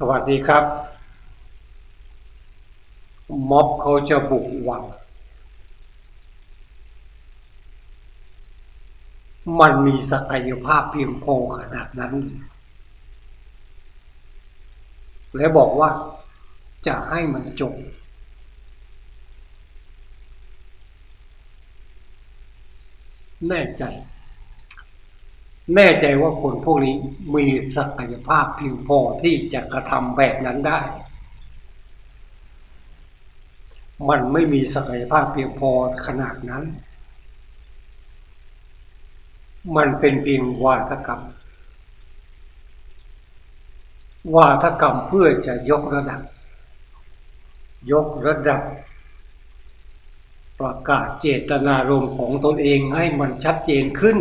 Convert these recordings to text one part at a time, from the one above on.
สวัสดีครับ ม็อบเขาจะบุกวัง มันมีศักยภาพเพียงพอขนาดนั้น และบอกว่าจะให้มันจบ แน่ใจ แน่ใจว่าคนพวกนี้มีศักยภาพเพียงพอที่จะกระทำแบบนั้นได้ มันไม่มีศักยภาพเพียงพอขนาดนั้น มันเป็นเพียงวาทกรรม วาทกรรมเพื่อจะยกระดับ ยกระดับ ประกาศเจตนารมณ์ของตนเองให้มันชัดเจนขึ้น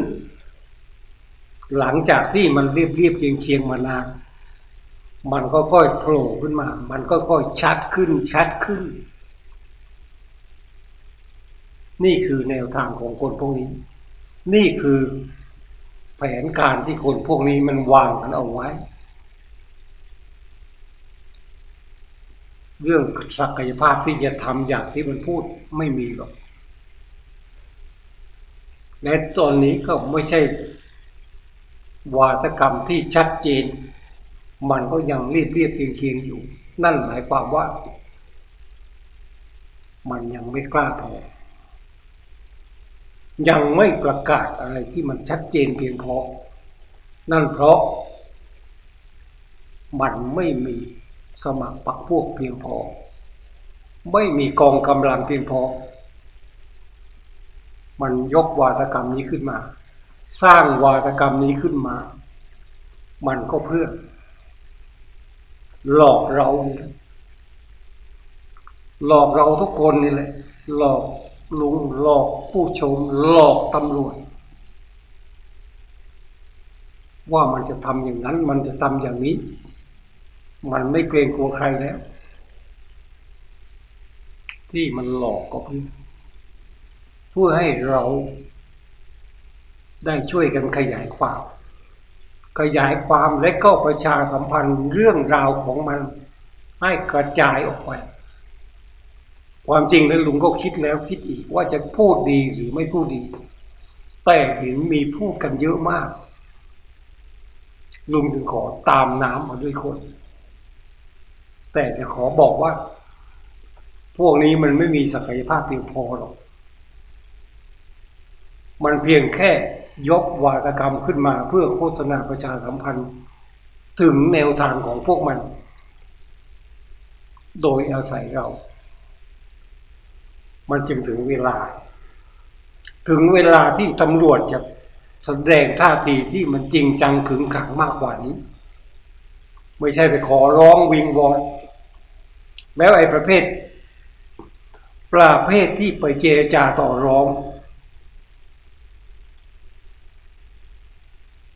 หลังจากที่มันเรียบเรียบเคียงเคียงมานาน มันก็ค่อยโผล่ขึ้นมา มันก็ค่อยชัดขึ้นชัดขึ้น นี่คือแนวทางของคนพวกนี้ นี่คือแผนการที่คนพวกนี้มันวางกันเอาไว้ เรื่องศักยภาพที่จะทำอย่างที่มันพูดไม่มีหรอกและตอนนี้ก็ไม่ใช่ วาทกรรมที่ชัดเจน มันก็ยังเรียบเรียบเคียงเคียงอยู่ นั่นหมายความว่า มันยังไม่กล้าพอ ยังไม่ประกาศอะไรที่มันชัดเจนเพียงพอ นั่นเพราะ มันไม่มีสมัครปักพวกเพียงพอ ไม่มีกองกำลังเพียงพอ มันยกวาทกรรมนี้ขึ้นมา สร้างวาทกรรมนี้ขึ้นมา มันก็เพื่อ หลอกเรานี่แหละหลอกเราทุกคนนี่แหละ หลอกลุงหลอกผู้ชม หลอกตำรวจ ว่ามันจะทำอย่างนั้น มันจะทำอย่างนี้ มันไม่เกรงกลัวใครแล้ว ที่มันหลอกก็เพื่อเพื่อให้เรา ได้ช่วยกันขยายความ ขยายความและก็ประชาสัมพันธ์เรื่องราวของมันให้กระจายออกไป ความจริงแล้วลุงก็คิดแล้วคิดอีกว่าจะพูดดีหรือไม่พูดดี แต่เห็นมีพูดกันเยอะมาก ลุงจึงขอตามน้ำมาด้วยคน แต่จะขอบอกว่า พวกนี้มันไม่มีศักยภาพเพียงพอหรอก มันเพียงแค่ ยกวาทกรรมขึ้นมาเพื่อโฆษณาประชาสัมพันธ์ ถึงแนวทางของพวกมัน โดยอาศัยเรา มันจึงถึงเวลา ถึงเวลาที่ตำรวจจะแสดงท่าทีที่มันจริงจังขึงขังมากกว่านี้ ไม่ใช่ไปขอร้องวิงวอนแม้ไอ้ประเภท ประเภทที่ไปเจรจาต่อรอง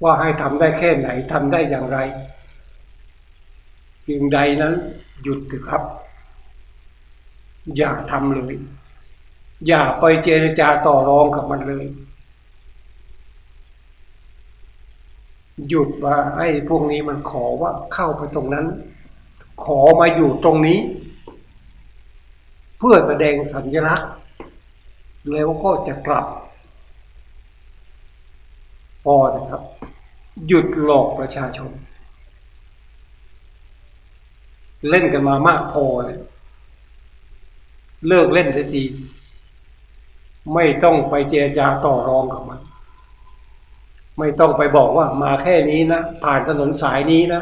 ว่าให้ทำได้แค่ไหนทำได้อย่างไรสิ่งใดนั้นหยุดเถอะครับ อย่าทำเลย อย่าไปเจรจาต่อรองกับมันเลย หยุดว่าไอ้พวกนี้มันขอว่าเข้าไปตรงนั้น ขอมาอยู่ตรงนี้ เพื่อแสดงสัญลักษณ์แล้วก็จะกลับพอนะครับ หยุดหลอกประชาชน เล่นกันมามากพอเลยเลิกเล่นสักทีไม่ต้องไปเจรจาต่อรองกับมัน ไม่ต้องไปบอกว่ามาแค่นี้นะ ผ่านถนนสายนี้นะ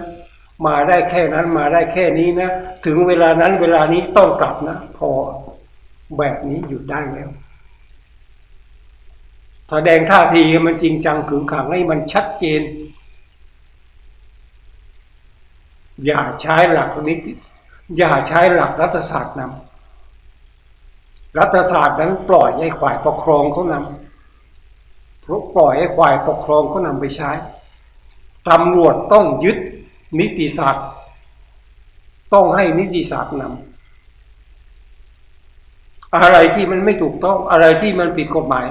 มาได้แค่นั้นมาได้แค่นี้นะ ถึงเวลานั้นเวลานี้ต้องกลับนะ พอแบบนี้หยุดได้แล้วแสดงท่าทีมันจริงจังขึงขังให้มันชัดเจน อย่าใช้หลักนิติอย่าใช้หลักรัฐศาสตร์นำรัฐศาสตร์นั้นปล่อยให้ฝ่ายปกครองเขานำเพราะปล่อยให้ฝ่ายปกครองเขานำไปใช้ตำรวจต้องยึดนิติศาสตร์ ต้องให้นิติศาสตร์นำอะไรที่มันไม่ถูกต้องอะไรที่มันผิดกฎหมาย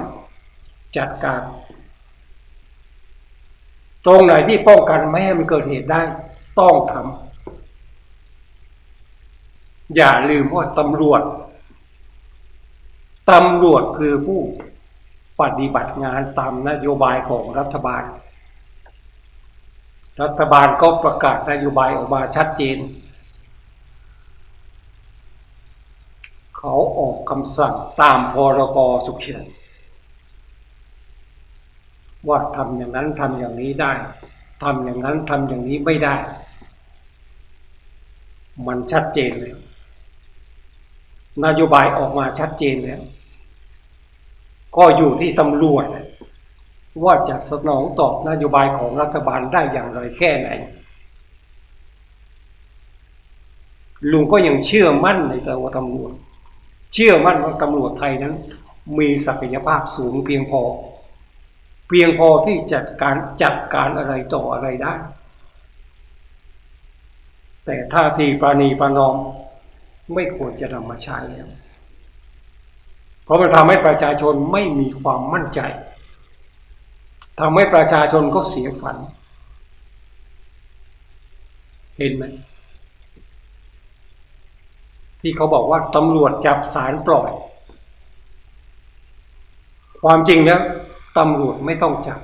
จัดการ ตรงไหนที่ป้องกันไม่ให้มันเกิดเหตุได้ ต้องทำอย่าลืมว่าตำรวจตำรวจคือผู้ปฏิบัติงานตามนโยบายของรัฐบาล รัฐบาลก็ประกาศนโยบายออกมาชัดเจน เขาออกคำสั่งตามพรกฉุกเฉินว่าทำอย่างนั้นทำอย่างนี้ได้ทำอย่างนั้นทำอย่างนี้ไม่ได้ มันชัดเจนแล้ว นโยบายออกมาชัดเจนแล้ว ก็อยู่ที่ตำรวจว่าจะสนองตอบนโยบายของรัฐบาลได้อย่างไรแค่ไหน ลุงก็ยังเชื่อมั่นในตัวตำรวจ เชื่อมั่นว่าตำรวจไทยนั้น มีศักยภาพสูงเพียงพอ เพียงพอที่จัดการจัดการอะไรต่ออะไรได้ แต่ท่าทีปาณีประนอมไม่ควรจะนำมาใช้แล้วเพราะมันทำให้ประชาชนไม่มีความมั่นใจทำให้ประชาชนก็เสียฝัน เห็นไหมที่เขาบอกว่าตำรวจจับสารปล่อย ความจริงแล้วตำรวจไม่ต้องจับ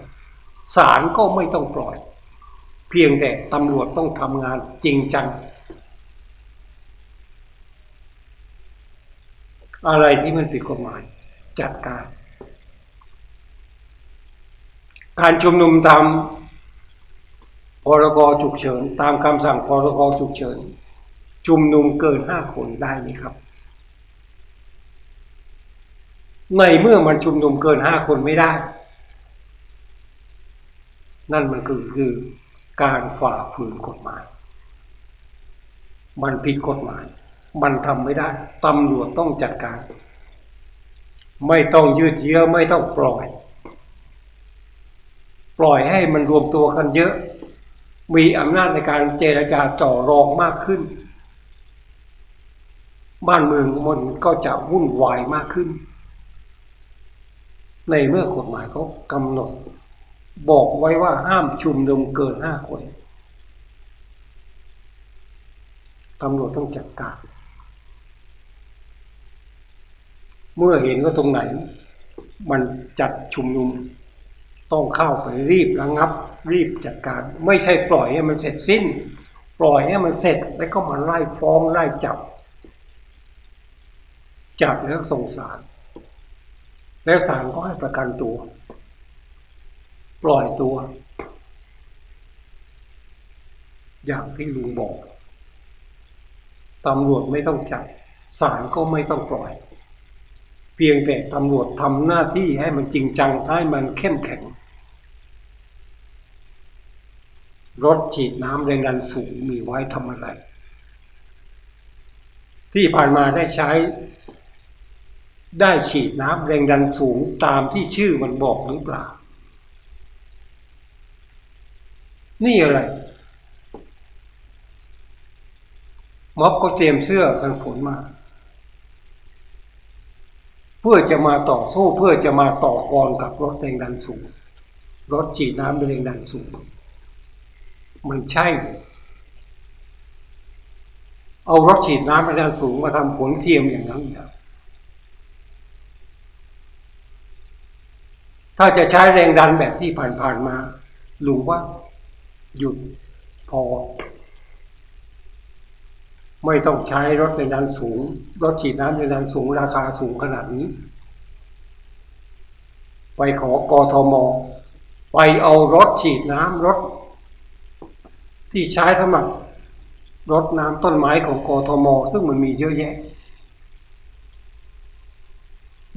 สารก็ไม่ต้องปล่อย เพียงแต่ตำรวจต้องทำงานจริงจัง อะไรที่มันผิดกฎหมาย จัดการ การชุมนุมตามพรกฉุกเฉิน ตามคำสั่งพรกฉุกเฉิน ชุมนุมเกินห้าคนได้ไหมครับ ในเมื่อมันชุมนุมเกินห้าคนไม่ได้ นั่นมันคือคือ การฝ่าฝืนกฎหมาย มันผิดกฎหมาย มันทำไม่ได้ตำรวจต้องจัดการ ไม่ต้องยืดเยื้อไม่ต้องปล่อย ปล่อยให้มันรวมตัวกันเยอะ มีอำนาจในการเจรจาจ่อรองมากขึ้น บ้านเมืองมันก็จะวุ่นวายมากขึ้น ในเมื่อกฎหมายเขากำหนด บอกไว้ว่าห้ามชุมนุมเกินห้าคนตำรวจต้องจัดการ เมื่อเห็นว่าตรงไหน มันจัดชุมนุม ต้องเข้าไปรีบระงับ รีบจัดการ ไม่ใช่ปล่อยให้มันเสร็จสิ้น ปล่อยให้มันเสร็จแล้วก็มาไล่ฟ้องไล่จับ จับแล้วส่งสาร แล้วศาลก็ให้ประกันตัว ปล่อยตัว อย่างที่ลุงบอกตำรวจไม่ต้องจับศาลก็ไม่ต้องปล่อย เพียงแต่ตำรวจทำหน้าที่ให้มันจริงจังให้มันเข้มแข็ง รถฉีดน้ำแรงดันสูงมีไว้ทำอะไร ที่ผ่านมาได้ใช้ ได้ฉีดน้ำแรงดันสูงตามที่ชื่อมันบอกหรือเปล่า นี่อะไร ม็อบก็เตรียมเสื้อกันฝนมา เพื่อจะมาต่อสู้เพื่อจะมาต่อกรกับรถแรงดันสูง รถฉีดน้ำแรงดันสูง มันใช่ เอารถฉีดน้ำแรงดันสูงมาทำผลเทียมอย่างนั้นอย่างถ้าจะใช้แรงดันแบบที่ผ่านๆมาลุงว่า หยุดพอ ไม่ต้องใช้รถแรงดันสูง รถฉีดน้ำแรงดันสูงราคาสูงขนาดนี้ ไปขอกทม ไปเอารถฉีดน้ำรถ ที่ใช้สมัครรถน้ำต้นไม้ของกทม ซึ่งมันมีเยอะแยะ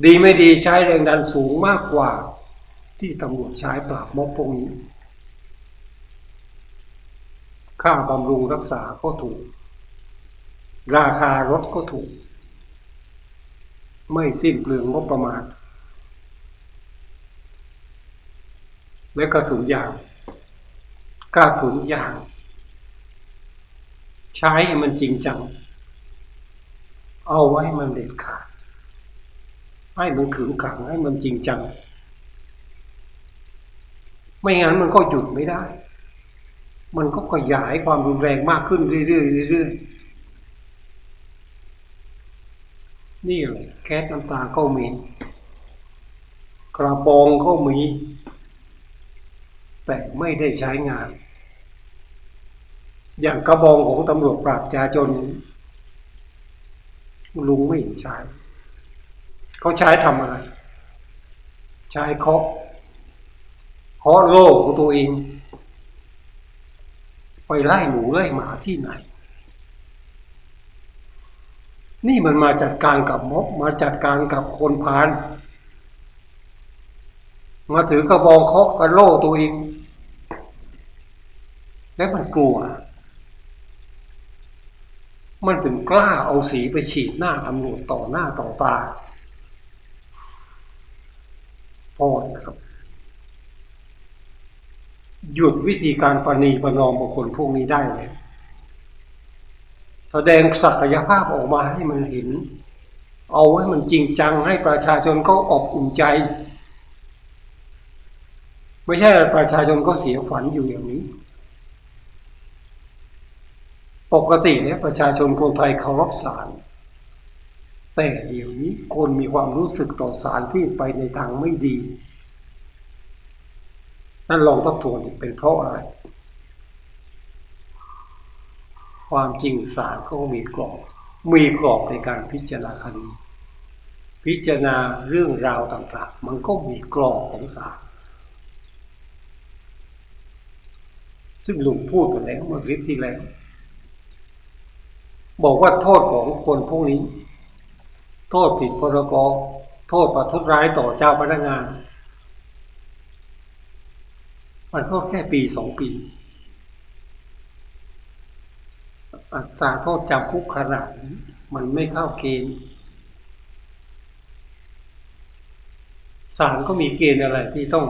ดีไม่ดีใช้แรงดันสูงมากกว่า ที่ตำรวจใช้ปราบม็อบพวกนี้ ค่าบำรุงรักษาก็ถูก ราคารถก็ถูก ไม่สิ้นเปลืองงบประมาณ และกระสุนยางกระสุนยาง ใช้ให้มันจริงจัง เอาไว้มันเด็ดขาด ให้มันขึงขังให้มันจริงจัง ไม่งั้นมันก็หยุดไม่ได้ มันก็ขยายความรุนแรงมากขึ้นเรื่อยๆเรื่อยนี่แหละแก๊สน้ำตาก็มี กระบองก็มี แต่ไม่ได้ใช้งาน อย่างกระบองของตำรวจปราบจาจน ลุงไม่เห็นใช้ เขาใช้ทำอะไร ใช้เคาะเคาะโล่ของตัวเอง ไปไล่หมูไล่หมาที่ไหน นี่มันมาจัดการกับม็อบมาจัดการกับคนพาลมาถือกระบองเคาะกระโล่ตัวเอง และมันกลัว มันถึงกล้าเอาสีไปฉีดหน้าตำรวจต่อหน้าต่อตาพอนะครับ หยุดวิธีการปณีประนอมบุคคลพวกนี้ได้เลยแสดงศักยภาพออกมาให้มันเห็น เอาให้มันจริงจังให้ประชาชนเขาอบอุ่นใจ ไม่ใช่ประชาชนก็เสียฝันอยู่อย่างนี้ ปกติเนี่ยประชาชนคนไทยเคารพศาลแต่เดี๋ยวนี้คนมีความรู้สึกต่อศาลที่ไปในทางไม่ดี นั่นลองทบทวนเป็นเพราะอะไร ความจริงศาลก็มีกรอบ มีกรอบในการพิจารณาคดีพิจารณาเรื่องราวต่างๆ มันก็มีกรอบของศาลซึ่งลุงพูดไปแล้วเมื่อคลิปที่แล้ว บอกว่าโทษของคนพวกนี้ โทษผิดพรกโทษประทุษร้ายต่อเจ้าพนักงาน มันก็แค่ปีสองปีอัตราโทษจำคุกขนาดนี้มันไม่เข้าเกณฑ์ศาลก็มีเกณฑ์อะไรที่ต้อง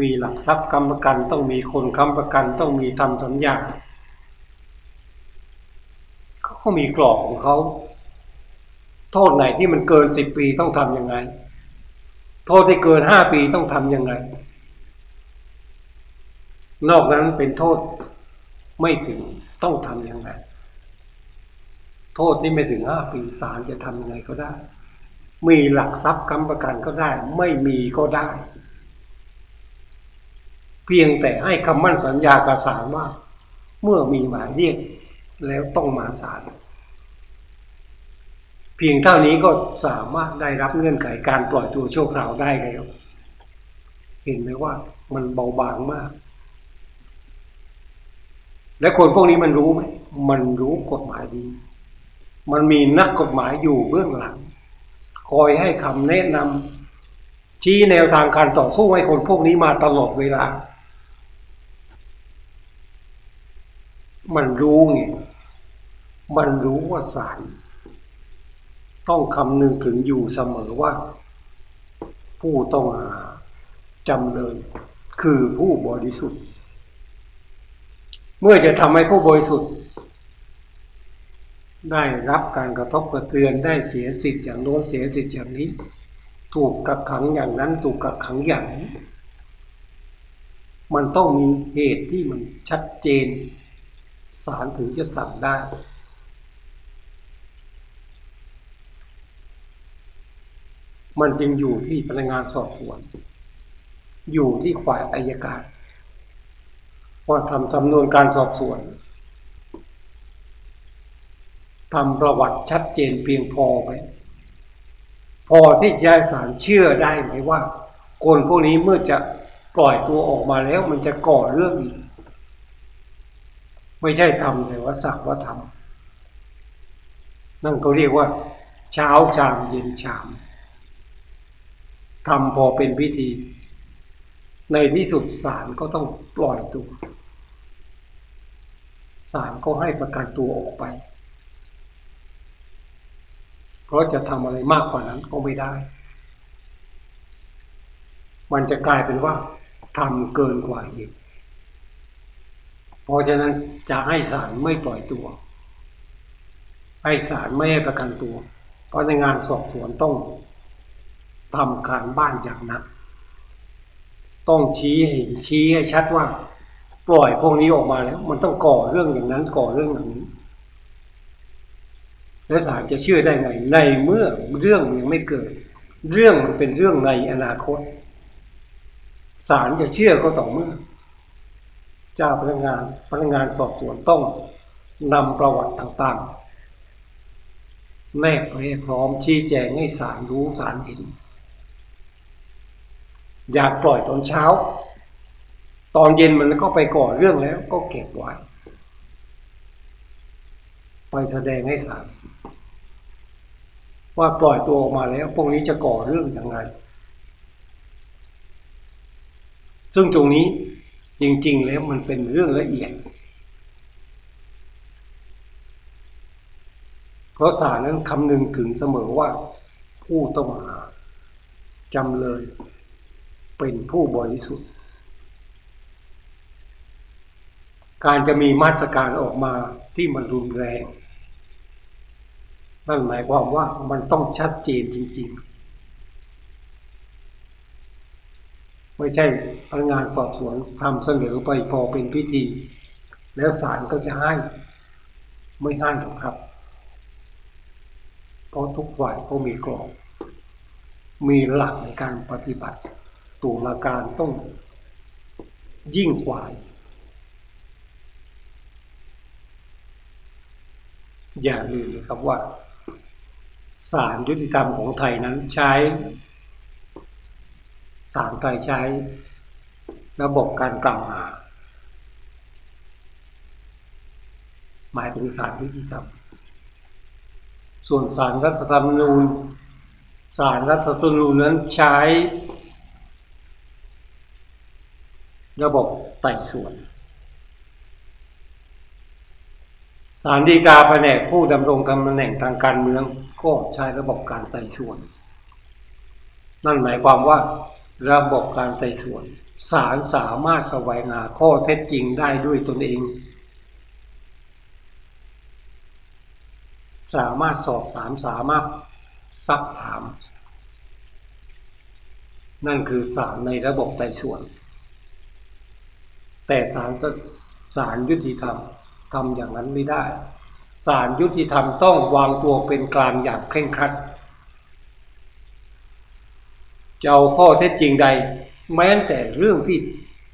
มีหลักทรัพย์ค้ำประกันต้องมีคนค้ำประกันต้องมีทำสัญญาเขาก็มีกรอบของเขาโทษไหนที่มันเกินสิบปีต้องทำยังไง โทษที่เกินห้าปีต้องทำยังไง นอกนั้นเป็นโทษไม่ถึงต้องทำยังไงโทษที่ไม่ถึงห้าปีศาลจะทำยังไงก็ได้ มีหลักทรัพย์ค้ำประกันก็ได้ ไม่มีก็ได้ เพียงแต่ให้คำมั่นสัญญากับศาลว่า เมื่อมีหมายเรียกแล้วต้องมาศาลเพียงเท่านี้ก็สามารถได้รับเงื่อนไขการปล่อยตัวชั่วคราวได้แล้ว เห็นไหมว่ามันเบาบางมาก และคนพวกนี้มันรู้ไหมมันรู้กฎหมายดี มันมีนักกฎหมายอยู่เบื้องหลัง คอยให้คำแนะนำชี้แนวทางการต่อสู้ให้คนพวกนี้มาตลอดเวลา มันรู้ไงมันรู้ว่าศาลต้องคำนึงถึงอยู่เสมอว่า ผู้ต้องหาจำเลยคือผู้บริสุทธิ์ เมื่อจะทำให้ผู้บริสุทธิ์ ได้รับการกระทบกระเทือนได้เสียสิทธิ์อย่างโน้นเสียสิทธิ์อย่างนี้ ถูกกักขังอย่างนั้นถูกกักขังอย่างนี้มันต้องมีเหตุที่มันชัดเจนศาลถึงจะสั่งได้ มันจึงอยู่ที่พนักงานสอบสวน อยู่ที่ฝ่ายอายการ ว่าทำสำนวนการสอบสวนทำประวัติชัดเจนเพียงพอไหมพอที่จะให้ศาลเชื่อได้ไหมว่า คนพวกนี้เมื่อจะปล่อยตัวออกมาแล้วมันจะก่อเรื่องอีกไม่ใช่ทำแต่ว่าสักว่าทำนั่นเขาเรียกว่า เช้าชามเย็นชามทำพอเป็นพิธี ในที่สุดศาลก็ต้องปล่อยตัว ศาลก็ให้ประกันตัวออกไป เพราะจะทำอะไรมากกว่านั้นก็ไม่ได้ มันจะกลายเป็นว่าทำเกินกว่าเหตุเพราะฉะนั้นจะให้ศาลไม่ปล่อยตัว ให้ศาลไม่ให้ประกันตัว เพราะในงานสอบสวนต้องทำการบ้านอย่างหนัก ต้องชี้ให้ชี้ให้ชัดว่า ปล่อยพวกนี้ออกมาแล้ว มันต้องก่อเรื่องอย่างนั้นก่อเรื่องอย่างนี้ แล้วศาลจะเชื่อได้ไง ในเมื่อเรื่องยังไม่เกิด เรื่องมันเป็นเรื่องในอนาคตศาลจะเชื่อก็ต่อเมื่อ เจ้าพนักงานพนักงานสอบสวนต้องนำประวัติต่างๆแนบไปให้พร้อมชี้แจงให้ศาลรู้ศาลเห็น อยากปล่อยตอนเช้า ตอนเย็นมันก็ไปก่อเรื่องแล้ว ก็เก็บไว้ไปแสดงให้ศาลว่าปล่อยตัวออกมาแล้ว พวกนี้จะก่อเรื่องยังไง ซึ่งตรงนี้จริง ๆ แล้วมันเป็นเรื่องละเอียด เพราะศาลนั้นคำนึงถึงเสมอว่า ผู้ต้องหาจำเลย เป็นผู้บริสุทธิ์ การจะมีมาตรการออกมาที่มันรุนแรง นั่นหมายความว่ามันต้องชัดเจนจริง ๆ ไม่ใช่พนักงานสอบสวนทำเสนอไปพอเป็นพิธี แล้วศาลก็จะให้ ไม่ให้หรอกครับ เพราะทุกฝ่ายก็มีกรอบ มีหลักในการปฏิบัติตุลาการต้องยิ่งกว่า อย่าลืมนะครับว่าศาลยุติธรรมของไทยนั้นใช้ศาลไทยใช้ ระบบการกล่าวหา หมายถึงศาลยุติธรรม ส่วนศาลรัฐธรรมนูญศาลรัฐธรรมนูญนั้นใช้ ระบบไต่สวน สารดีกาแผนกผู้ดำรงตำแหน่งทางการเมืองก็ใช้ระบบการไต่สวน นั่นหมายความว่าระบบการไต่สวนศาลสามารถแสวงหาข้อเท็จจริงได้ด้วยตนเอง สามารถสอบถามสามารถซักถาม นั่นคือศาลในระบบไต่สวน แต่ศาลก็ศาลยุติธรรม ทำอย่างนั้นไม่ได้ศาลยุติธรรมต้องวางตัวเป็นกลางอย่างเคร่งครัดจะเอาข้อเท็จจริงใด แม้แต่เรื่องที่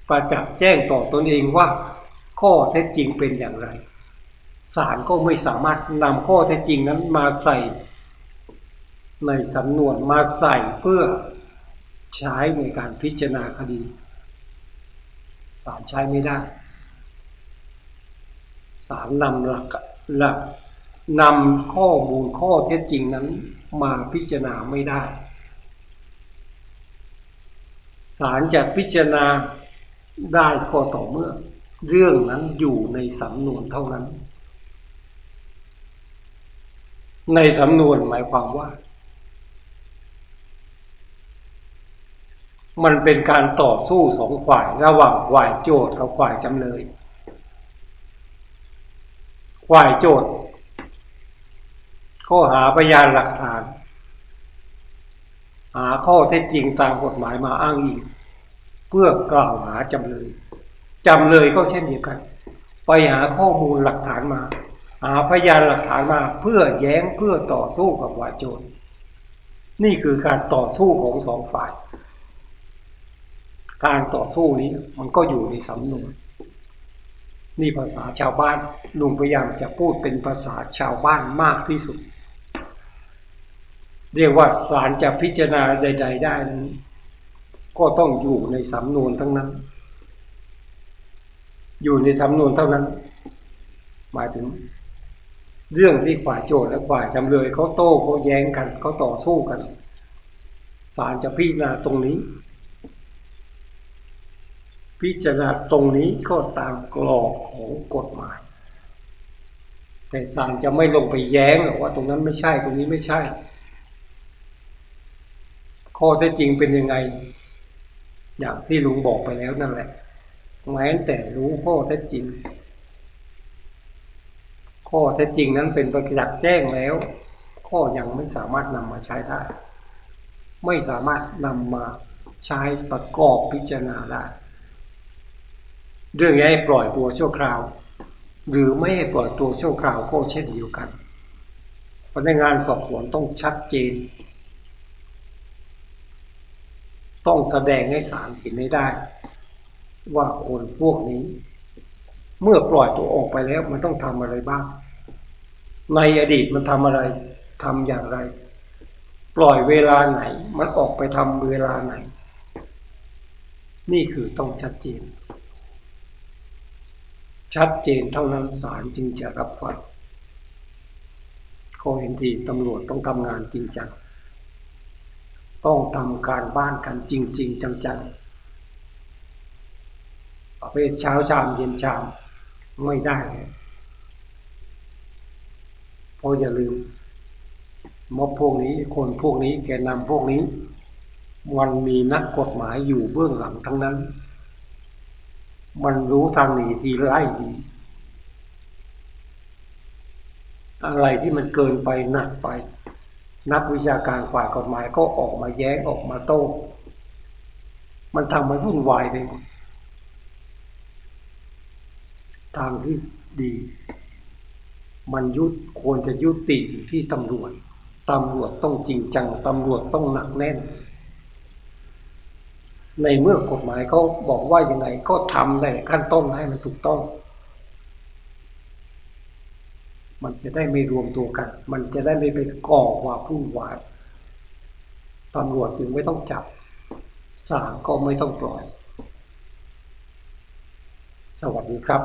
ประจักษ์แจ้งต่อตนเองว่า ข้อเท็จจริงเป็นอย่างไรศาลก็ไม่สามารถนำข้อเท็จจริงนั้นมาใส่ ในสำนวนมาใส่เพื่อใช้ในการพิจารณาคดีศาลใช้ไม่ได้าลนำหลักหลักนำข้อมูลข้อเท็จจริงนั้นมาพิจารณาไม่ได้ศาลจะพิจารณาได้ก็ต่อเมื่อ เรื่องนั้นอยู่ในสำนวนเท่านั้น ในสำนวนหมายความว่า มันเป็นการต่อสู้สองฝ่ายระหว่างฝ่ายโจทย์กับฝ่ายจำเลย ฝ่ายโจทย์ข้อหาพยานหลักฐาน หาข้อเท็จจริงตามกฎหมายมาอ้างอิงเพื่อกล่าวหาจำเลยจำเลยก็เช่นเดียวกัน ไปหาข้อมูลหลักฐานมา หาพยานหลักฐานมาเพื่อแย้งเพื่อต่อสู้กับฝ่ายโจทย์นี่คือการต่อสู้ของสองฝ่าย การต่อสู้นี้มันก็อยู่ในสำนวน นี่ภาษาชาวบ้านลุงพยายามจะพูดเป็นภาษาชาวบ้านมากที่สุด เรียกว่าศาลจะพิจารณาใด ๆ ได้นั้นก็ต้องอยู่ในสำนวนทั้งนั้น อยู่ในสำนวนเท่านั้น หมายถึง เรื่องที่ฝ่ายโจทย์และฝ่ายจำเลยเขาโต้เขาแย้งกันเขาต่อสู้กันศาลจะพิจารณาตรงนี้ พิจารณาตรงนี้ก็ตามกรอบของกฎหมาย แต่ศาลจะไม่ลงไปแย้งหรอกว่าตรงนั้นไม่ใช่ตรงนี้ไม่ใช่ ข้อเท็จจริงเป็นยังไง อย่างที่ลุงบอกไปแล้วนั่นแหละแม้แต่รู้ข้อเท็จจริง ข้อเท็จจริงนั้นเป็นประจักษ์แจ้งแล้ว ข้อยังไม่สามารถนำมาใช้ได้ ไม่สามารถนำมาใช้ประกอบพิจารณาได้ เรื่องให้ปล่อยตัวชั่วคราว หรือไม่ให้ปล่อยตัวชั่วคราวก็เช่นเดียวกันพนักงานสอบสวนต้องชัดเจน ต้องแสดงให้ศาลเห็นได้ ว่าคนพวกนี้ เมื่อปล่อยตัวออกไปแล้วมันต้องทำอะไรบ้าง ในอดีตมันทำอะไรทำอย่างไร ปล่อยเวลาไหน มันออกไปทำเวลาไหน นี่คือต้องชัดเจน ชัดเจนเท่านั้นศาลจึงจะรับฟังเขาเห็นทีตำรวจต้องทำงานจริงจัง ต้องทำการบ้านกันจริงๆจังๆประเภทเช้าชามเย็นชามไม่ได้เพราะอย่าลืมม็อบพวกนี้คนพวกนี้แกนนำพวกนี้มันมีนักกฎหมายอยู่เบื้องหลังทั้งนั้น มันรู้ทางหนีทีไล่ดีอะไรที่มันเกินไปหนักไป นักวิชาการฝ่ายกฎหมายก็ออกมาแย้งออกมาโต้ มันทำมันวุ่นวายไปหมดทางที่ดี มันยุดควรจะยุติที่ตำรวจตำรวจต้องจริงจังตำรวจต้องหนักแน่น ในเมื่อกฎหมายเขาบอกว่ายังไงก็ทำในขั้นต้นให้มันถูกต้อง มันจะได้ไม่รวมตัวกัน มันจะได้ไม่ไปก่อความวุ่นวายตำรวจจึงไม่ต้องจับศาลก็ไม่ต้องปล่อย สวัสดีครับ